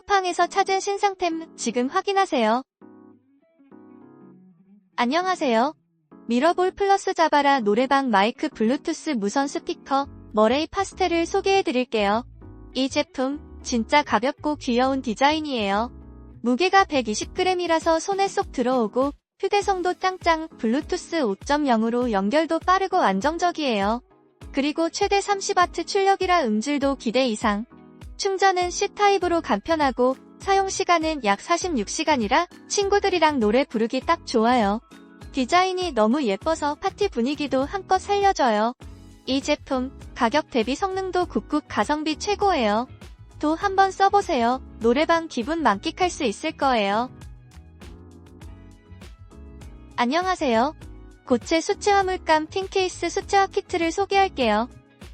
쿠팡에서 찾은 신상템 지금 확인하세요. 안녕하세요. 미러볼 플러스 자바라 노래방 마이크 블루투스 무선 스피커 머레이 파스텔을 소개해 드릴게요. 이 제품 진짜 가볍고 귀여운 디자인이에요. 무게가 120g이라서 손에 쏙 들어오고 휴대성도 짱짱 블루투스 5.0으로 연결도 빠르고 안정적이에요. 그리고 최대 30W 출력이라 음질도 기대 이상. 충전은 C타입으로 간편하고 사용시간은 약 46시간이라 친구들이랑 노래 부르기 딱 좋아요. 디자인이 너무 예뻐서 파티 분위기도 한껏 살려줘요. 이 제품 가격 대비 성능도 굿굿 가성비 최고예요. 도 한번 써보세요. 노래방 기분 만끽할 수 있을 거예요. 안녕하세요. 고체 수채화 물감 틴케이스 수채화 키트를 소개할게요.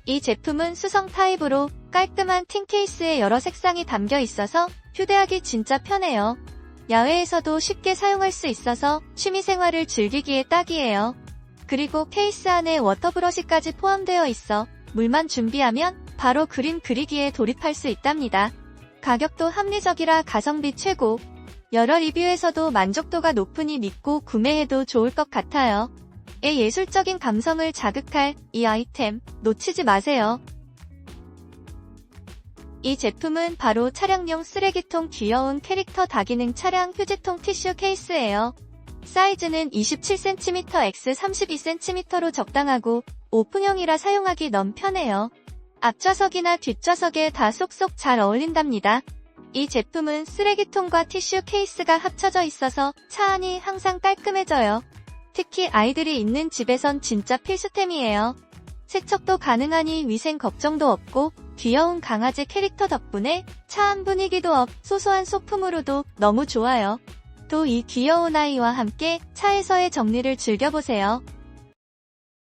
이 제품은 수성 타입으로 깔끔한 틴 케이스에 여러 색상이 담겨 있어서 휴대하기 진짜 편해요. 야외에서도 쉽게 사용할 수 있어서 취미생활을 즐기기에 딱이에요. 그리고 케이스 안에 워터브러시까지 포함되어 있어 물만 준비하면 바로 그림 그리기에 돌입할 수 있답니다. 가격도 합리적이라 가성비 최고. 여러 리뷰에서도 만족도가 높으니 믿고 구매해도 좋을 것 같아요. 의 예술적인 감성을 자극할 이 아이템 놓치지 마세요. 이 제품은 바로 차량용 쓰레기통 귀여운 캐릭터 다기능 차량 휴지통 티슈 케이스예요. 사이즈는 27cm x 32cm로 적당하고 오픈형이라 사용하기 너무 편해요. 앞좌석이나 뒷좌석에 다 쏙쏙 잘 어울린답니다. 이 제품은 쓰레기통과 티슈 케이스가 합쳐져 있어서 차 안이 항상 깔끔해져요. 특히 아이들이 있는 집에선 진짜 필수템이에요. 세척도 가능하니 위생 걱정도 없고 귀여운 강아지 캐릭터 덕분에 차안 분위기도 업, 소소한 소품으로도 너무 좋아요. 또 이 귀여운 아이와 함께 차에서의 정리를 즐겨보세요.